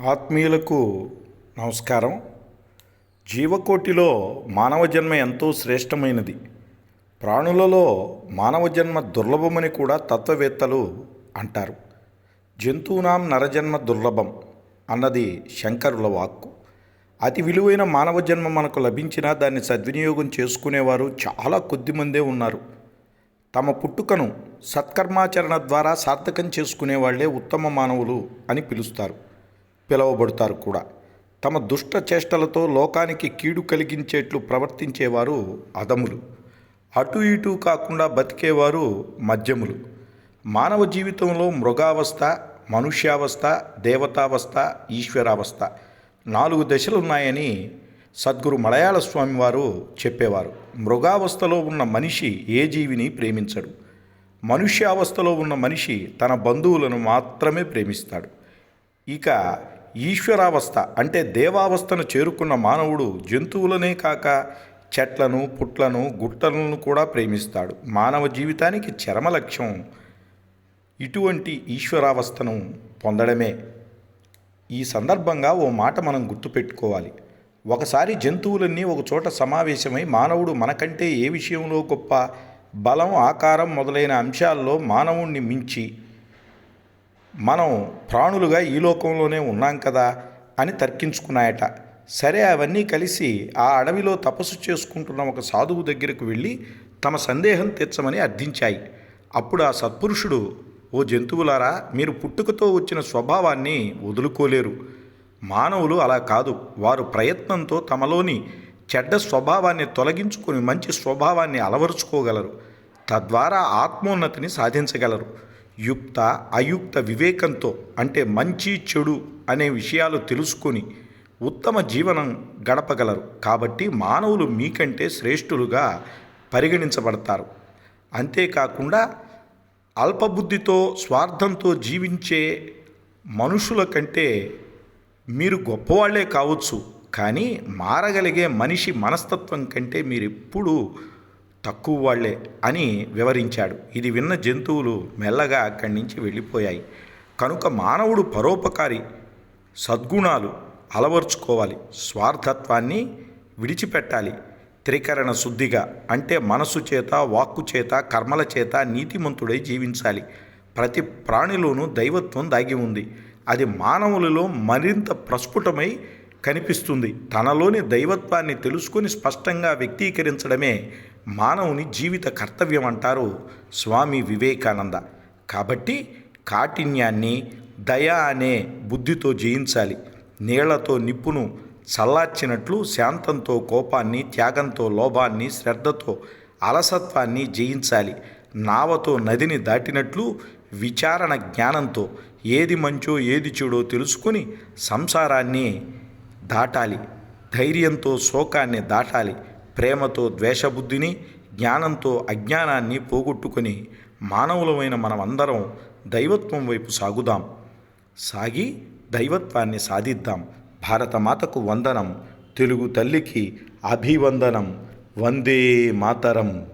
ఆత్మీయులకు నమస్కారం. జీవకోటిలో మానవ జన్మ ఎంతో శ్రేష్టమైనది. ప్రాణులలో మానవ జన్మ దుర్లభమని కూడా తత్వవేత్తలు అంటారు. జంతువునాం నరజన్మ దుర్లభం అన్నది శంకరుల వాక్కు. అతి విలువైన మానవ జన్మ మనకు లభించినా దాన్ని సద్వినియోగం చేసుకునేవారు చాలా కొద్దిమందే ఉన్నారు. తమ పుట్టుకను సత్కర్మాచరణ ద్వారా సార్థకం చేసుకునే వాళ్ళే ఉత్తమ మానవులు అని పిలుస్తారు. పిలువబడతారు కూడా. తమ దుష్ట చేష్టలతో లోకానికి కీడు కలిగించేట్లు ప్రవర్తించేవారు అదములు అటు ఇటు కాకుండా బతికేవారు మధ్యములు మానవ జీవితంలో మృగావస్థ మనుష్యావస్థ దేవతావస్థ ఈశ్వరావస్థ నాలుగు దశలున్నాయని సద్గురు మలయాళ స్వామి వారు చెప్పేవారు. మృగావస్థలో ఉన్న మనిషి ఏ జీవిని ప్రేమించడు. మనుష్యావస్థలో ఉన్న మనిషి తన బంధువులను మాత్రమే ప్రేమిస్తాడు. ఇక ఈశ్వరావస్థ అంటే దేవావస్థను చేరుకున్న మానవుడు జంతువులనే కాక చెట్లను పుట్లను గుట్టలను కూడా ప్రేమిస్తాడు. మానవ జీవితానికి చరమ లక్ష్యం ఇటువంటి ఈశ్వరావస్థను పొందడమే. ఈ సందర్భంగా ఓ మాట మనం గుర్తుపెట్టుకోవాలి. ఒకసారి జంతువులన్నీ ఒకచోట సమావేశమై మానవుడు మనకంటే ఏ విషయంలో గొప్ప బలం ఆకారం మొదలైన అంశాల్లో మానవుణ్ణి మించి మనం ప్రాణులుగా ఈ లోకంలోనే ఉన్నాం కదా అని తర్కించుకున్నాయట. సరే అవన్నీ కలిసి ఆ అడవిలో తపస్సు చేసుకుంటున్న ఒక సాధువు దగ్గరకు వెళ్ళి తమ సందేహం తీర్చమని అర్థించాయి. అప్పుడు ఆ సత్పురుషుడు ఓ జంతువులారా మీరు పుట్టుకతో వచ్చిన స్వభావాన్ని వదులుకోలేరు. మానవులు అలా కాదు. వారు ప్రయత్నంతో తమలోని చెడ్డ స్వభావాన్ని తొలగించుకొని మంచి స్వభావాన్ని అలవరుచుకోగలరు. తద్వారా ఆత్మోన్నతిని సాధించగలరు. యుక్త అయుక్త వివేకంతో అంటే మంచి చెడు అనే విషయాలు తెలుసుకొని ఉత్తమ జీవనం గడపగలరు. కాబట్టి మానవులు మీకంటే శ్రేష్ఠులుగా పరిగణించబడతారు. అంతేకాకుండా అల్పబుద్ధితో స్వార్థంతో జీవించే మనుషుల కంటే మీరు గొప్పవాళ్ళే కావచ్చు. కానీ మారగలిగే మనిషి మనస్తత్వం కంటే మీరు ఎప్పుడూ తక్కువ వాళ్ళే అని వివరించాడు. ఇది విన్న జంతువులు మెల్లగా అక్కడి నుంచి వెళ్ళిపోయాయి. కనుక మానవుడు పరోపకారి సద్గుణాలు అలవర్చుకోవాలి. స్వార్థత్వాన్ని విడిచిపెట్టాలి. త్రికరణ శుద్ధిగా అంటే మనసు చేత వాక్కు చేత కర్మల చేత నీతిమంతుడై జీవించాలి. ప్రతి ప్రాణిలోనూ దైవత్వం దాగి ఉంది. అది మానవులలో మరింత ప్రస్ఫుటమై కనిపిస్తుంది. తనలోని దైవత్వాన్ని తెలుసుకొని స్పష్టంగా వ్యక్తీకరించడమే మానవుని జీవిత కర్తవ్యం అంటారు స్వామి వివేకానంద. కాబట్టి కాఠిన్యాన్ని దయ అనే బుద్ధితో జయించాలి. నీళ్ళతో నిప్పును చల్లార్చినట్లు శాంతంతో కోపాన్ని త్యాగంతో లోభాన్ని శ్రద్ధతో అలసత్వాన్ని జయించాలి. నావతో నదిని దాటినట్లు విచారణ జ్ఞానంతో ఏది మంచో ఏది చెడో తెలుసుకొని సంసారాన్ని దాటాలి. ధైర్యంతో శోకాన్ని దాటాలి. ప్రేమతో ద్వేషబుద్ధిని జ్ఞానంతో అజ్ఞానాన్ని పోగొట్టుకొని మానవులమైన మనమందరం దైవత్వం వైపు సాగుదాం. సాగి దైవత్వాన్ని సాధిద్దాం. భారతమాతకు వందనం తెలుగు తల్లికి అభివందనం. వందే మాతరం.